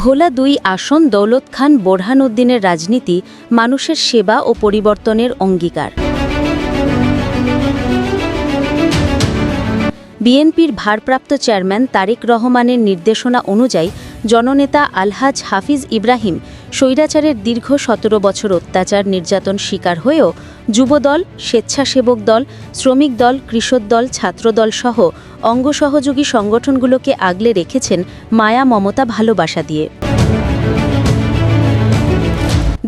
ভোলা দুই আসন দৌলত খান বোরহানউদ্দিনের রাজনীতি, মানুষের সেবা ও পরিবর্তনের অঙ্গীকার। বিএনপির ভারপ্রাপ্ত চেয়ারম্যান তারেক রহমানের নির্দেশনা অনুযায়ী জননেতা আলহাজ হাফিজ ইব্রাহিম স্বৈরাচারের দীর্ঘ সতেরো বছর অত্যাচার নির্যাতন শিকার হয়েও যুবদল, স্বেচ্ছাসেবক দল, শ্রমিক দল, কৃষক দল ছাত্রদল সহ অঙ্গসহযোগী সংগঠনগুলোকে আগলে রেখেছেন মায়া মমতা ভালোবাসা দিয়ে।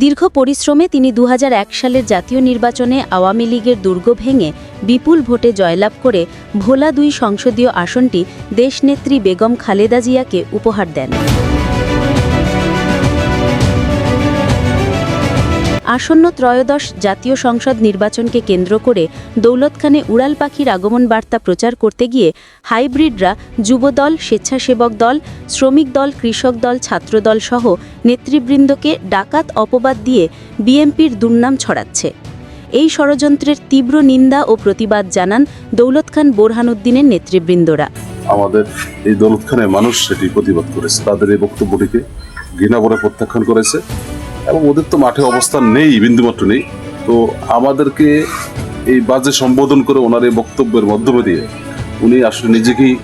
দীর্ঘ পরিশ্রমে তিনি দু হাজার এক সালের জাতীয় নির্বাচনে আওয়ামী লীগের দুর্গ ভেঙে বিপুল ভোটে জয়লাভ করে ভোলা দুই সংসদীয় আসনটি দেশনেত্রী বেগম খালেদা জিয়াকে উপহার দেন। আসন্ন ত্রয়োদশ জাতীয় সংসদ নির্বাচনকে কেন্দ্র করে দৌলত খানে উড়াল পাখির আগমন বার্তা প্রচার করতে গিয়ে হাইব্রিডরা যুবদল, স্বেচ্ছাসেবক দল, শ্রমিক দল, কৃষক দল ছাত্রদল সহ নেতৃবৃন্দকে ডাকাত অপবাদ দিয়ে বিএমপির দুর্নাম ছড়াচ্ছে। এই ষড়যন্ত্রের তীব্র নিন্দা ও প্রতিবাদ জানান দৌলত খান বোরহানুদ্দিনের নেতৃবৃন্দরা। আমাদের এই দৌলত খানের মানুষ সেটি প্রতিবাদ করেছে। তাদের এই বক্তব্যটিকে ঘৃণা করে প্রত্যাখ্যান করেছে। এবং ওদের তো মাঠে অবস্থান নেই, বিন্দুমাত্র নেই। তো আমাদেরকে এই বাজে সম্বোধন করে ওনার এই বক্তব্যের মাধ্যমে দিয়ে উনি আসলে নিজেকেই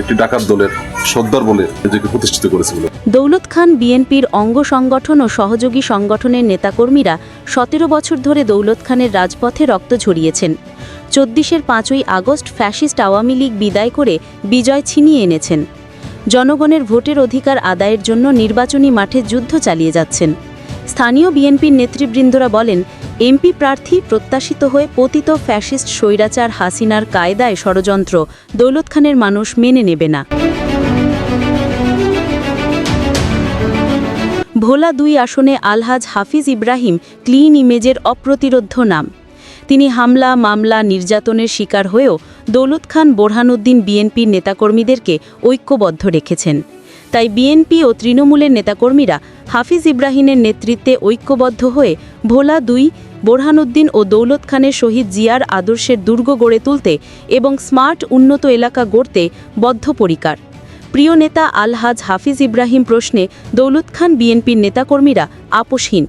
একটি ডাকাত দলের সর্দার বলে নিজেকে প্রতিষ্ঠিত করেছে বলে। দৌলত খান বিএনপির অঙ্গ সংগঠন ও সহযোগী সংগঠনের নেতাকর্মীরা সতেরো বছর ধরে দৌলত খানের রাজপথে রক্ত ঝরিয়েছেন। চব্বিশের পাঁচই আগস্ট ফ্যাসিস্ট আওয়ামী লীগ বিদায় করে বিজয় ছিনিয়ে এনেছেন। জনগণের ভোটের অধিকার আদায়ের জন্য নির্বাচনী মাঠে যুদ্ধ চালিয়ে যাচ্ছেন। স্থানীয় বিএনপির নেতৃবৃন্দরা বলেন, এমপি প্রার্থী প্রত্যাশিত হয়ে পতিত ফ্যাসিস্ট স্বৈরাচার হাসিনার কায়দায় ষড়যন্ত্র, দৌলত খানের মানুষ মেনে নেবে না। ভোলা দুই আসনে আলহাজ হাফিজ ইব্রাহিম ক্লিন ইমেজের অপ্রতিরোধ্য নাম। তিনি হামলা, মামলা, নির্যাতনের শিকার হয়েও দৌলত খান বোরহানুদ্দিন বিএনপির নেতাকর্মীদেরকে ঐক্যবদ্ধ রেখেছেন। তাই বিএনপি ও তৃণমূলের নেতাকর্মীরা হাফিজ ইব্রাহিমের নেতৃত্বে ঐক্যবদ্ধ হয়ে ভোলা দুই, বোরহানুদ্দিন ও দৌলত খানের শহীদ জিয়ার আদর্শের দুর্গ গড়ে তুলতে এবং স্মার্ট, উন্নত এলাকা গড়তে বদ্ধপরিকার। প্রিয় নেতা আলহাজ হাফিজ ইব্রাহিম প্রশ্নে দৌলত খান বিএনপির নেতাকর্মীরা আপোষহীন।